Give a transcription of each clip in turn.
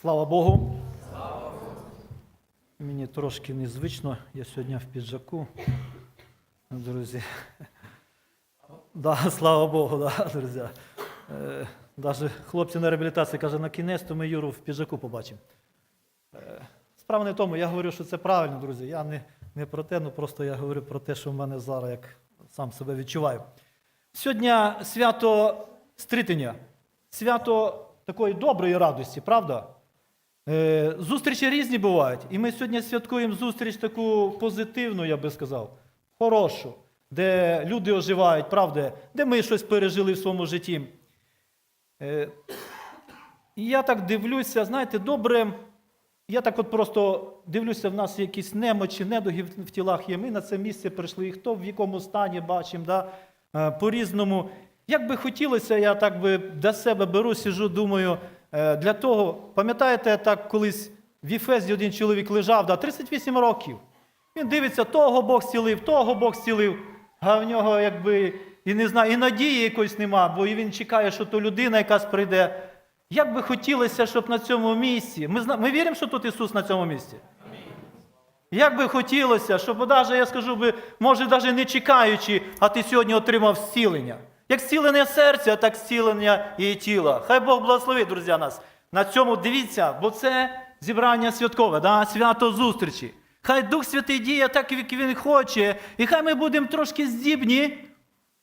Слава Богу. Мені трошки незвично, я сьогодні в піджаку, друзі. Да, слава Богу, да, друзі. Е, хлопці на реабілітації каже, на кінець, то ми Юру в піджаку побачимо. Е, Справа не в тому, я говорю, що це правильно, друзі. Я не, не про те, ну просто я говорю про те, що в мене зараз як сам себе відчуваю. Сьогодні свято стрітення, свято такої доброї радості, правда? Е, Зустрічі різні бувають. І ми сьогодні святкуємо зустріч таку позитивну, я би сказав, хорошу, де люди оживають, правда, де ми щось пережили в своєму житті. Е, І я так дивлюся, знаєте, добре. Я так от просто дивлюся, в нас якісь немочі, недуги в тілах є. Ми на це місце прийшли, і хто в якому стані бачимо, да? е, по-різному. Як би хотілося, я так би для себе беру, сижу, думаю, для того, пам'ятаєте, так колись в Єфезі один чоловік лежав, да, 38 років. Він дивиться, того Бог зцілив, того Бог зцілив, а в нього якби і не знаю, і надії якоїсь нема, бо він чекає, що то людина якась прийде. Як би хотілося, щоб на цьому місці. Ми, ми віримо, що тут Ісус на цьому місці? Як би хотілося, щоб навіть, я скажу би, може, навіть не чекаючи, а ти сьогодні отримав зцілення. Як зцілення серця, так зцілення і тіла. Хай Бог благословить, друзі, нас. На цьому дивіться, бо це зібрання святкове, да? свято зустрічі. Хай Дух Святий діє так, як Він хоче, і хай ми будемо трошки здібні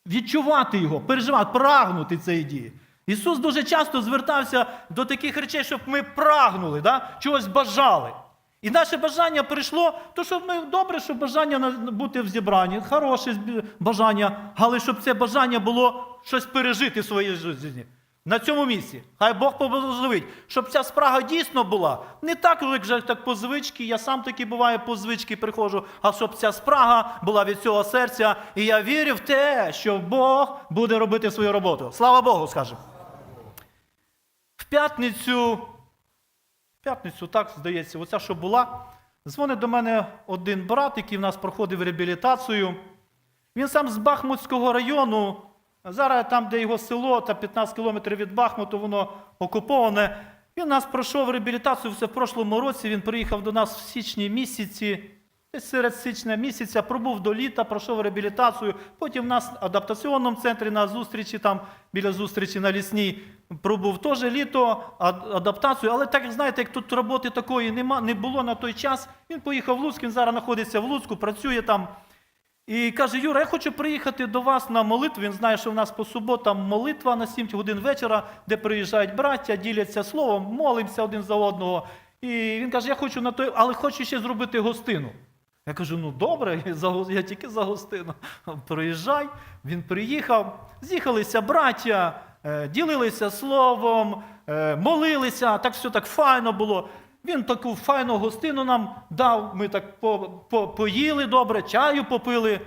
відчувати його, переживати, прагнути цієї дії. Ісус дуже часто звертався до таких речей, щоб ми прагнули, да? чогось бажали. І наше бажання прийшло, то щоб ми добре, щоб бажання бути в зібранні, хороше бажання, але щоб це бажання було щось пережити в своїй житті. На цьому місці. Хай Бог поблагословить, щоб ця спрага дійсно була. Не так, як вже так по звичці, я сам таки буває по звичці приходжу, а щоб ця спрага була від цього серця. І я вірю в те, що Бог буде робити свою роботу. Слава Богу, скажемо. В п'ятницю, п'ятницю, так здається, оця що була, дзвонить до мене один брат, який в нас проходив реабілітацію. Він сам з Бахмутського району. Зараз там, де його село, та 15 кілометрів від Бахмуту, воно окуповане. Він нас пройшов реабілітацію все в прошлому році. Він приїхав до нас в січні місяці. Десь серед січня місяця пробув до літа, пройшов реабілітацію. Потім в нас в адаптаційному центрі на зустрічі, там біля зустрічі на лісній, пробув теж літо, адаптацію. Але так знаєте, як тут роботи такої нема, не було на той час, він поїхав в Луцьк, він зараз знаходиться в Луцьку, працює там. І каже, Юра, я хочу приїхати до вас на молитву. Він знає, що в нас по суботам молитва на 7 годин вечора, де приїжджають браття, діляться словом, молимося один за одного. І він каже, я хочу на той, але хочу ще зробити гостину. Я кажу, ну добре, я тільки за гостину. Приїжджай. Він приїхав, з'їхалися браття, ділилися словом, е, молилися, так все так файно було. Він таку файну гостину нам дав, ми так по, по, поїли добре, чаю попили.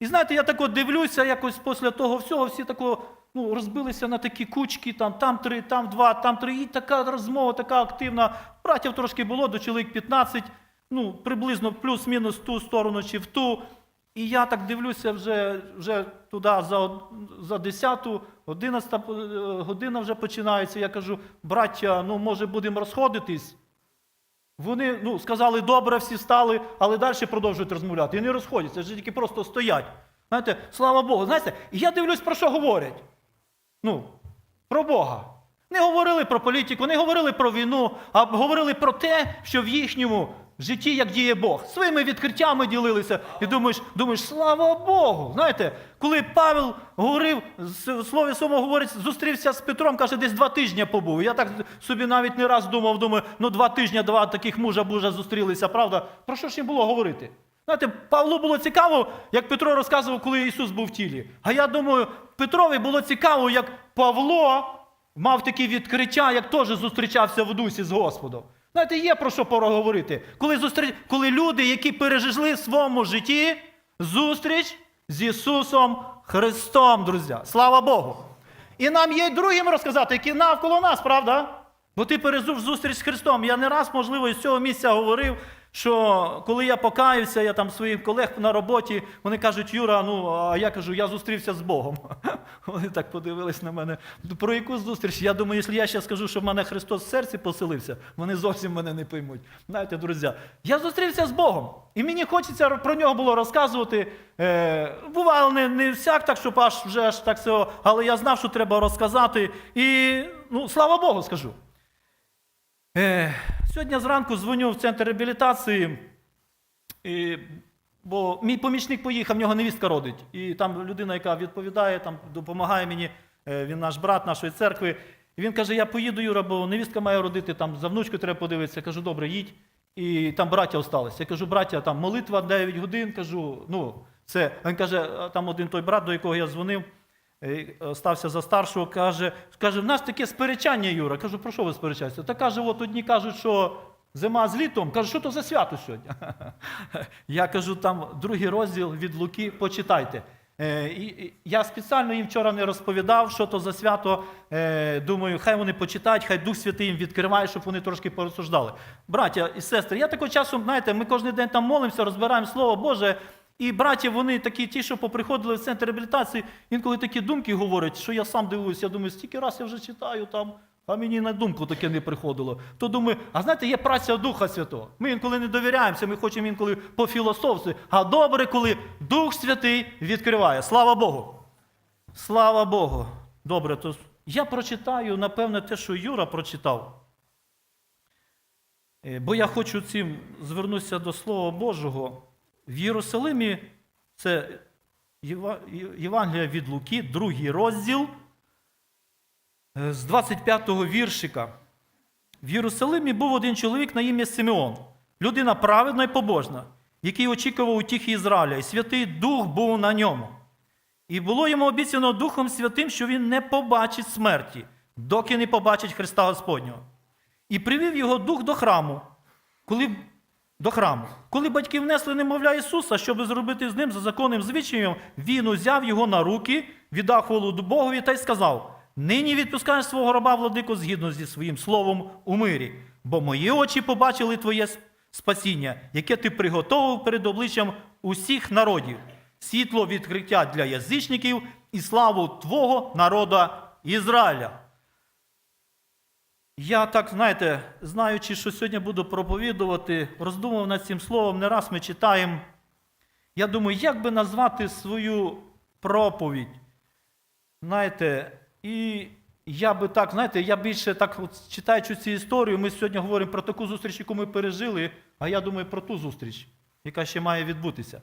І знаєте, я так от дивлюся, якось після того всього всі тако, ну, розбилися на такі кучки, там, там три, там два, там три. І така розмова, така активна. Братів трошки було, до чоловік 15, ну, приблизно плюс-мінус в ту сторону чи в ту. І я так дивлюся вже, вже туди за, за 10, 11 година вже починається. Я кажу, браття, ну може будемо розходитись. Вони ну, сказали, добре, всі стали, але далі продовжують розмовляти. І не розходяться, вже тільки просто стоять. Знаєте, слава Богу. Знаєте, і я дивлюсь, про що говорять. Ну, про Бога. Не говорили про політику, не говорили про війну, а говорили про те, що в їхньому житті як діє Бог. Своїми відкриттями ділилися. І думаєш, думаєш, слава Богу. Знаєте, коли Павел говорив, слові своєму говорить, зустрівся з Петром, каже, десь два тижні побув. Я так собі навіть не раз думав, думаю, ну два тижні, два таких мужа бужа зустрілися, правда? Про що ж їм було говорити? Знаєте, Павлу було цікаво, як Петро розказував, коли Ісус був в тілі. А я думаю, Петрові було цікаво, як Павло мав такі відкриття, як теж зустрічався в дусі з Господом. Знаєте, є про що поговорити. Коли, зустрі... коли люди, які пережили в своєму житті зустріч з Ісусом Христом, друзі. Слава Богу! І нам є й другим розказати, які навколо нас, правда? Бо ти пережив зустріч з Христом. Я не раз, можливо, із цього місця говорив, Що коли я покаюся, я там своїх колег на роботі, вони кажуть, Юра, ну а я кажу, я зустрівся з Богом. Вони так подивились на мене. Про яку зустріч? Я думаю, якщо я ще скажу, що в мене Христос в серці поселився, вони зовсім мене не поймуть. Знаєте, друзі, я зустрівся з Богом, і мені хочеться про нього було розказувати. Е, бувало не, не всяк, так щоб аж вже аж так все, але я знав, що треба розказати. І ну, слава Богу, скажу. Е, сьогодні зранку дзвоню в центр реабілітації, і, бо мій помічник поїхав, в нього невістка родить. І там людина, яка відповідає, там допомагає мені, е, він наш брат нашої церкви. І він каже: Я поїду, Юра, бо невістка має родити, там за внучкою треба подивитися. Я кажу, добре, їдь. І там браття осталися. Я кажу, браття, там молитва 9 годин. Кажу, ну, це. Він каже, там один той брат, до якого я дзвонив, стався за старшого, каже, каже, в нас таке сперечання, Юра. Кажу, про що ви сперечаєтеся? Та каже, от одні кажуть, що зима з літом. Кажу, що то за свято сьогодні? Я кажу, там другий розділ від Луки, почитайте. Е, я спеціально їм вчора не розповідав, що то за свято. Е, думаю, хай вони почитають, хай Дух Святий їм відкриває, щоб вони трошки порозсуждали. Браття і сестри, я такого часу, знаєте, ми кожен день там молимося, розбираємо Слово Боже. І браті, вони такі, ті, що поприходили в центр реабілітації, інколи такі думки говорять, що я сам дивуюся, я думаю, стільки раз я вже читаю там, а мені на думку таке не приходило. То думаю, а знаєте, є праця Духа Святого. Ми інколи не довіряємося, ми хочемо інколи по філософстві. А добре, коли Дух Святий відкриває. Слава Богу! Слава Богу! Добре, то я прочитаю, напевне, те, що Юра прочитав. Е, Бо я хочу цим звернутися до Слова Божого. В Єрусалимі це Євангелія від Луки, другий розділ е, з 25-го віршика. В Єрусалимі був один чоловік на ім'я Симеон, людина праведна і побожна, який очікував утіхи Ізраїля, і Святий Дух був на ньому. І було йому обіцяно Духом Святим, що він не побачить смерті, доки не побачить Христа Господнього. І привів його дух до храму, коли, до храму. Коли батьки внесли немовля Ісуса, щоб зробити з ним за законним звичаєм, він узяв його на руки, віддав хвалу до Богові та й сказав: Нині відпускаєш свого раба, владико, згідно зі своїм словом у мирі, бо мої очі побачили твоє спасіння, яке ти приготовив перед обличчям усіх народів, світло відкриття для язичників і славу Твого народа Ізраїля. Я так, знаєте, знаючи, що сьогодні буду проповідувати, роздумав над цим словом, не раз ми читаємо. Я думаю, як би назвати свою проповідь. Знаєте, і я би так, знаєте, я більше так, от, читаючи цю історію, ми сьогодні говоримо про таку зустріч, яку ми пережили, а я думаю про ту зустріч, яка ще має відбутися.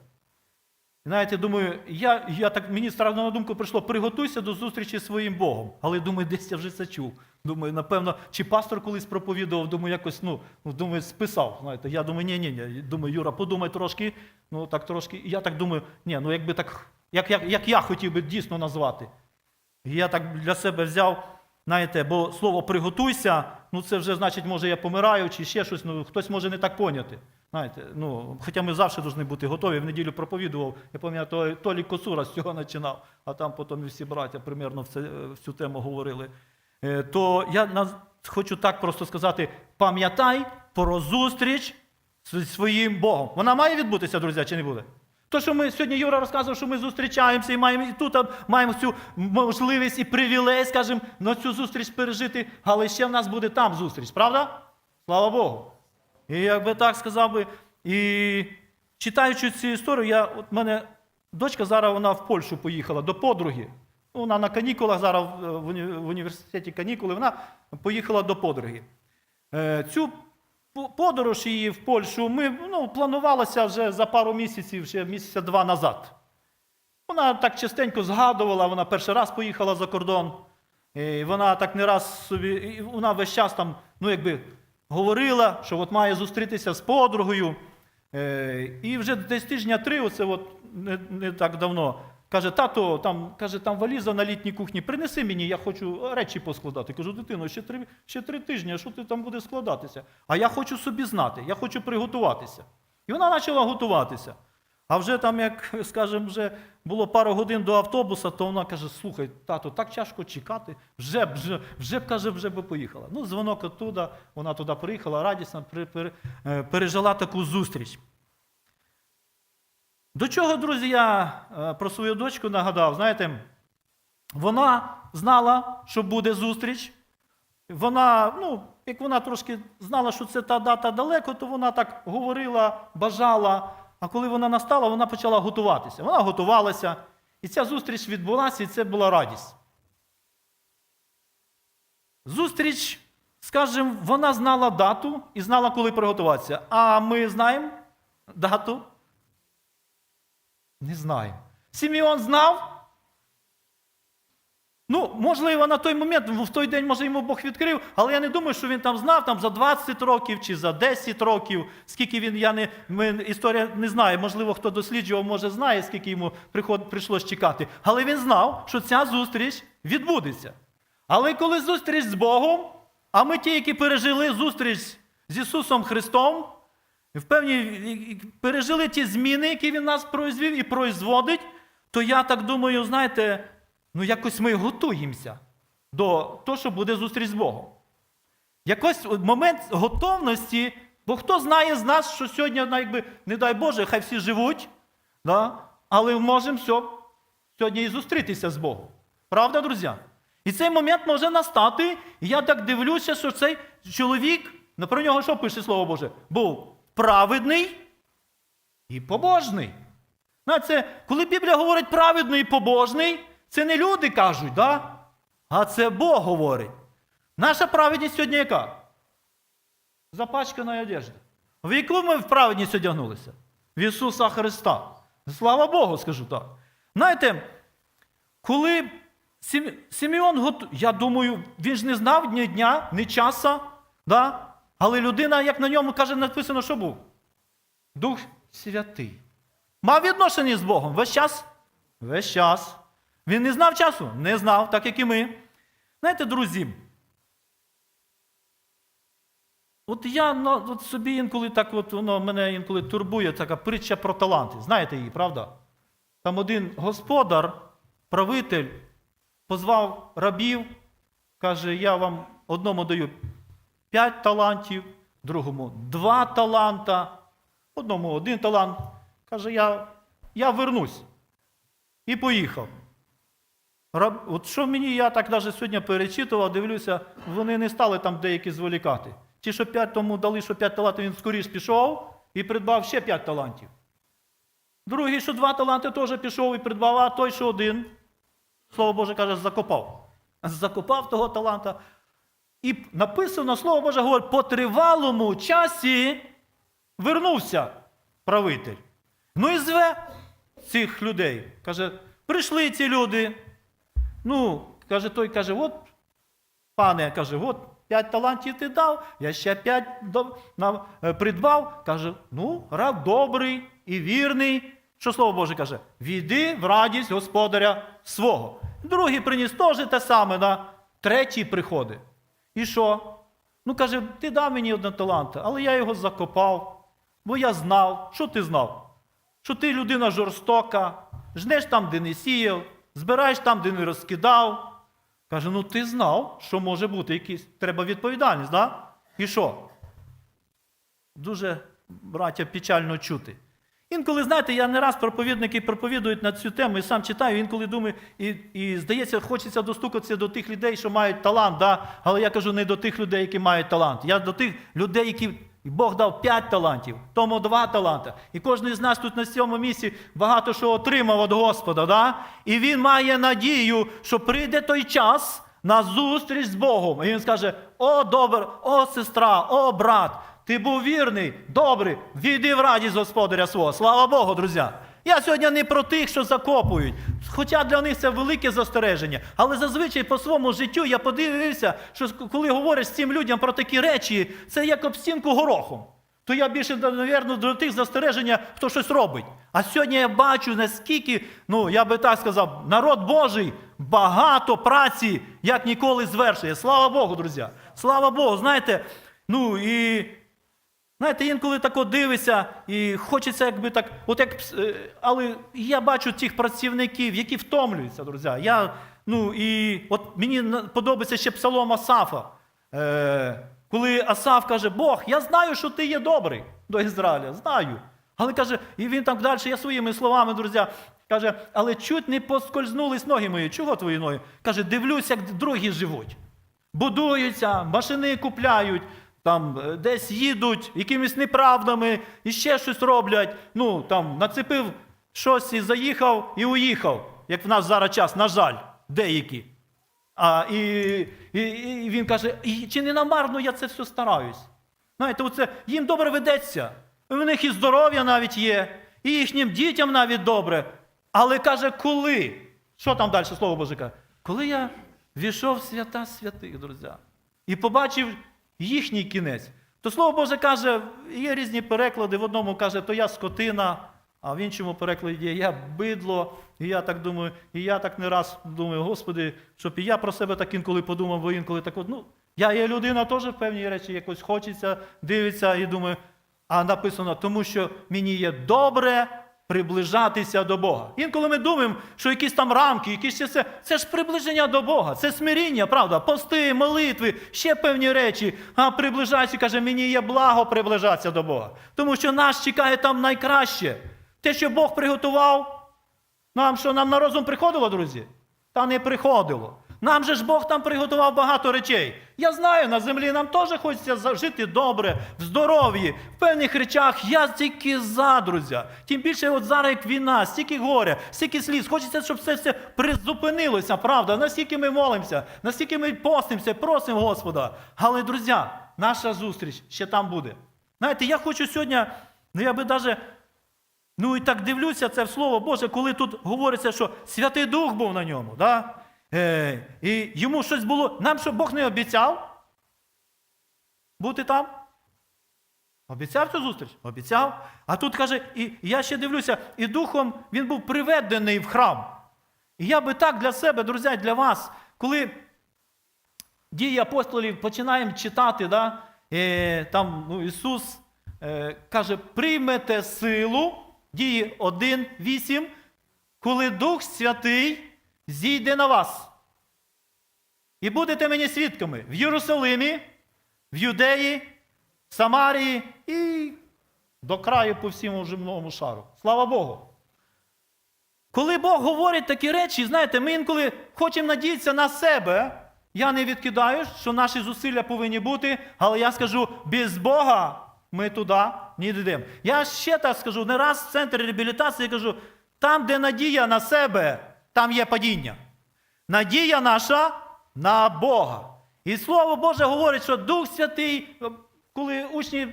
Знаєте, думаю, я, я так, мені одразу на думку прийшло, приготуйся до зустрічі зі своїм Богом. Але думаю, десь я вже це чув. Думаю, напевно, чи пастор колись проповідував, думаю, якось, ну, ну, думаю, списав. Знаєте, я думаю, ні, ні, ні. Думаю, Юра, подумай трошки. Ну, так трошки. І я так думаю, ні, ну якби так, як, як, як я хотів би дійсно назвати. І я так для себе взяв, знаєте, бо слово приготуйся, ну це вже значить, може, я помираю чи ще щось, ну хтось може не так поняти. Знаєте, ну, Хоча ми завжди повинні бути готові. В неділю проповідував, я пам'ятаю, Толік Коцура з цього починав, а там потім і всі браття примерно в, це, в цю тему говорили. Е, То я хочу так просто сказати: пам'ятай про зустріч зі своїм Богом. Вона має відбутися, друзі, чи не буде? То, що ми сьогодні Юра розказував, що ми зустрічаємося і маємо і тут маємо цю можливість і привілей, скажімо, на цю зустріч пережити, але ще в нас буде там зустріч, правда? Слава Богу. І як би так сказав би, і читаючи цю історію, я, от мене дочка зараз вона в Польщу поїхала до подруги. Вона на канікулах зараз уні- в університеті канікули, вона поїхала до подруги. Е, Цю подорож її в Польщу ми ну, планувалася вже за пару місяців, ще місяця два назад. Вона так частенько згадувала, вона перший раз поїхала за кордон. І вона так не раз собі, і вона весь час там, ну якби говорила, що от має зустрітися з подругою. Е, І вже десь тижня три, оце от не, не так давно, каже, тато, там, каже, там валіза на літній кухні, принеси мені, я хочу речі поскладати. Кажу, дитино, ще три, ще три тижні, що ти там буде складатися? А я хочу собі знати, я хочу приготуватися. І вона почала готуватися. А вже там, як скажемо, вже було пару годин до автобуса, то вона каже: слухай, тато, так тяжко чекати, вже б, вже, вже каже, вже би поїхала. Ну, дзвонок оттуда, вона туди приїхала, радісно е, пережила таку зустріч. До чого, друзі, я е, про свою дочку нагадав, знаєте, вона знала, що буде зустріч. Вона, ну, як вона трошки знала, що це та дата далеко, то вона так говорила, бажала. А коли вона настала, вона почала готуватися. Вона готувалася, і ця зустріч відбулася, і це була радість. Зустріч, скажімо, вона знала дату і знала, коли приготуватися. А ми знаємо дату? Не знаємо. Сімеон знав? Ну, можливо, на той момент, в той день, може, йому Бог відкрив, але я не думаю, що він там знав там, за 20 років чи за 10 років, скільки він, я не, ми, історія не знає, можливо, хто досліджував, може знає, скільки йому приход, прийшлось чекати. Але він знав, що ця зустріч відбудеться. Але коли зустріч з Богом, а ми ті, які пережили зустріч з Ісусом Христом, в певні пережили ті зміни, які Він нас произвів і производить, то я так думаю, знаєте, ну якось ми готуємося до того, що буде зустріч з Богом. Якось момент готовності, бо хто знає з нас, що сьогодні, ну, якби, не дай Боже, хай всі живуть, да? але можемо сьогодні і зустрітися з Богом. Правда, друзі? І цей момент може настати, і я так дивлюся, що цей чоловік, ну, про нього що пише Слово Боже? Був праведний і побожний. Знаєте, коли Біблія говорить праведний і побожний, це не люди кажуть, да? а це Бог говорить. Наша праведність сьогодні яка? Запачкана одежда. В яку ми в праведність одягнулися? В Ісуса Христа. Слава Богу, скажу так. Знаєте, коли Сім... Сімеон я думаю, він ж не знав ні дня, ні часа, да? але людина, як на ньому каже, написано, що був? Дух Святий. Мав відношення з Богом весь час? Весь час. Він не знав часу? Не знав, так як і ми. Знаєте, друзі, от я ну, от собі інколи так, от воно мене інколи турбує така притча про таланти. Знаєте її, правда? Там один господар, правитель, позвав рабів, каже, я вам одному даю п'ять талантів, другому два таланта, одному один талант. Каже, я, я вернусь. І поїхав. От що мені, я так навіть сьогодні перечитував, дивлюся, вони не стали там деякі зволікати. Ті, що п'ять тому дали, що п'ять талантів, він скоріш пішов і придбав ще п'ять талантів. Другий, що два таланти, теж пішов і придбав, а той, що один, Слово Боже каже, закопав. Закопав того таланта. І написано, Слово Боже говорить, по тривалому часі вернувся правитель. Ну і зве цих людей. Каже, прийшли ці люди. Ну, каже, той каже, от, пане, каже, от п'ять талантів ти дав, я ще п'ять е, придбав. Каже, ну, раб добрий і вірний. Що слово Боже каже? Війди в радість господаря свого. Другий приніс теж те саме, да? третій приходить. І що? Ну, каже, ти дав мені один талант, але я його закопав, бо я знав, що ти знав? Що ти людина жорстока, жнеш там, де не сіяв, збираєш там, де не розкидав. Каже, ну ти знав, що може бути якийсь, треба відповідальність, да? І що? Дуже, браття, печально чути. Інколи, знаєте, я не раз проповідники проповідують на цю тему і сам читаю, інколи думаю, і, і здається, хочеться достукатися до тих людей, що мають талант, да? але я кажу не до тих людей, які мають талант. Я до тих людей, які Бог дав п'ять талантів, тому два таланти. І кожен з нас тут на цьому місці багато що отримав від Господа. Да? І він має надію, що прийде той час на зустріч з Богом. І він скаже: О, добре, о, сестра, о, брат. Ти був вірний, добрий, війди в радість господаря свого. Слава Богу, друзі. Я сьогодні не про тих, що закопують. Хоча для них це велике застереження. Але зазвичай по своєму життю я подивився, що коли говориш цим людям про такі речі, це як об стінку горохом. То я більше, мабуть, до тих застереження, хто щось робить. А сьогодні я бачу, наскільки, ну я би так сказав, народ Божий багато праці, як ніколи звершує. Слава Богу, друзі. Слава Богу, знаєте, ну і Знаєте, інколи тако дивишся і хочеться, якби так, от як, е, але я бачу тих працівників, які втомлюються, друзі. Я, ну, і от мені подобається ще псалом Асафа. Е, коли Асаф каже, Бог, я знаю, що ти є добрий до Ізраїля, знаю. Але каже, і він там далі, я своїми словами, друзі, каже, але чуть не поскользнулись ноги мої. Чого твої ноги? Каже, дивлюсь, як другі живуть будуються, машини купляють, там е, десь їдуть якимись неправдами і ще щось роблять. Ну, там нацепив щось і заїхав і уїхав, як в нас зараз час, на жаль, деякі. А, і, і, і він каже: «І чи не намарно я це все стараюсь? Знаєте, оце їм добре ведеться. У них і здоров'я навіть є, і їхнім дітям навіть добре. Але каже, коли? Що там далі слово Боже каже? Коли я війшов в свята святих, друзі, і побачив їхній кінець, то слово Боже каже, є різні переклади. В одному каже, то я скотина, а в іншому перекладі є я бидло. І я так думаю, і я так не раз думаю, Господи, щоб і я про себе так інколи подумав, бо інколи так от, ну, я є людина, теж в певні речі якось хочеться, дивиться і думаю, а написано, тому що мені є добре приближатися до Бога. Інколи ми думаємо, що якісь там рамки, якісь ще це, це ж приближення до Бога, це смиріння, правда, пости, молитви, ще певні речі. А приближайся, каже, мені є благо приближатися до Бога. Тому що нас чекає там найкраще. Те, що Бог приготував, нам що нам на розум приходило, друзі? Та не приходило. Нам же ж Бог там приготував багато речей. Я знаю, на землі нам теж хочеться жити добре, в здоров'ї, в певних речах. Я тільки за, друзі. Тим більше, от зараз як війна, стільки горя, стільки сліз. Хочеться, щоб все це призупинилося, правда? Наскільки ми молимося, наскільки ми постимося, просимо Господа. Але, друзі, наша зустріч ще там буде. Знаєте, я хочу сьогодні, ну я би навіть Ну і так дивлюся, це в Слово Боже, коли тут говориться, що Святий Дух був на ньому. Да? Е, і йому щось було. Нам що Бог не обіцяв бути там? Обіцяв цю зустріч? Обіцяв. А тут каже, і я ще дивлюся, і духом він був приведений в храм. І я би так для себе, друзі, для вас, коли дії апостолів починаємо читати, да, е, там ну, Ісус е, каже, приймете силу, дії 1.8, коли Дух Святий зійде на вас. І будете мені свідками в Єрусалимі, в Юдеї, в Самарії і до краю по всьому земному шару. Слава Богу! Коли Бог говорить такі речі, знаєте, ми інколи хочемо надіятися на себе. Я не відкидаю, що наші зусилля повинні бути, але я скажу, без Бога ми туди не йдемо. Я ще так скажу, не раз в центрі реабілітації кажу, там, де надія на себе, там є падіння. Надія наша на Бога. І Слово Боже говорить, що Дух Святий, е, коли учні е,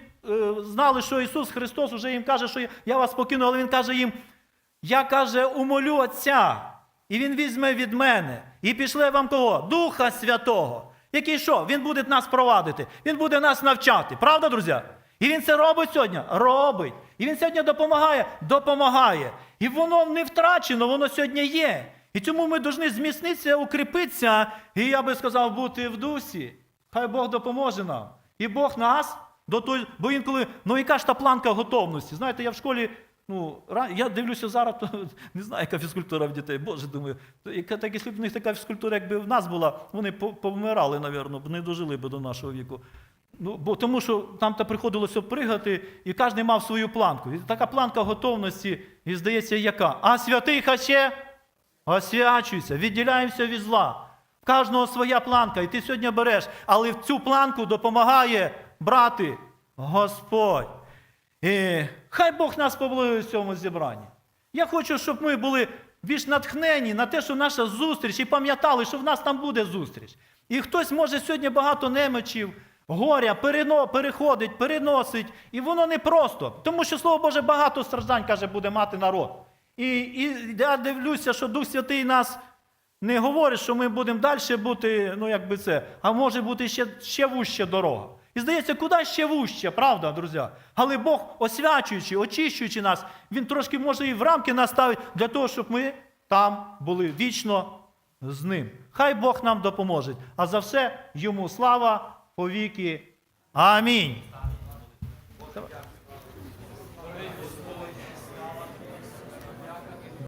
знали, що Ісус Христос вже їм каже, що я вас покину, але Він каже їм, я каже, умолю Отця, і Він візьме від мене, і пішле вам кого? Духа Святого. Який що? Він буде нас провадити, Він буде нас навчати. Правда, друзі? І він це робить сьогодні? Робить. І він сьогодні допомагає? Допомагає. І воно не втрачено, воно сьогодні є. І тому ми повинні зміцнитися, укріпитися, і я би сказав, бути в дусі. Хай Бог допоможе нам. І Бог нас до той, бо інколи, ну яка ж та планка готовності? Знаєте, я в школі, ну, я дивлюся зараз, то не знаю, яка фізкультура в дітей. Боже, думаю, яка, так, якщо б в них така фізкультура, якби в нас була, вони по- повмирали, напевно, б не дожили б до нашого віку. Ну, бо тому що там то приходилося пригати, і кожен мав свою планку. І така планка готовності, і здається, яка? А святий хаче освячуйся, відділяємося від зла. В кожного своя планка, і ти сьогодні береш, але в цю планку допомагає брати Господь. І хай Бог нас поблагодарить в цьому зібранні. Я хочу, щоб ми були більш натхнені на те, що наша зустріч, і пам'ятали, що в нас там буде зустріч. І хтось може сьогодні багато немочів, горя перено, переходить, переносить, і воно не просто. Тому що Слово Боже багато страждань, каже, буде мати народ. І, і я дивлюся, що Дух Святий нас не говорить, що ми будемо далі бути, ну якби це, а може бути ще, ще вужча дорога. І здається, куди ще вужче, правда, друзі? Але Бог, освячуючи, очищуючи нас, Він трошки може і в рамки наставить для того, щоб ми там були вічно з ним. Хай Бог нам допоможе. А за все йому слава повіки. Амінь.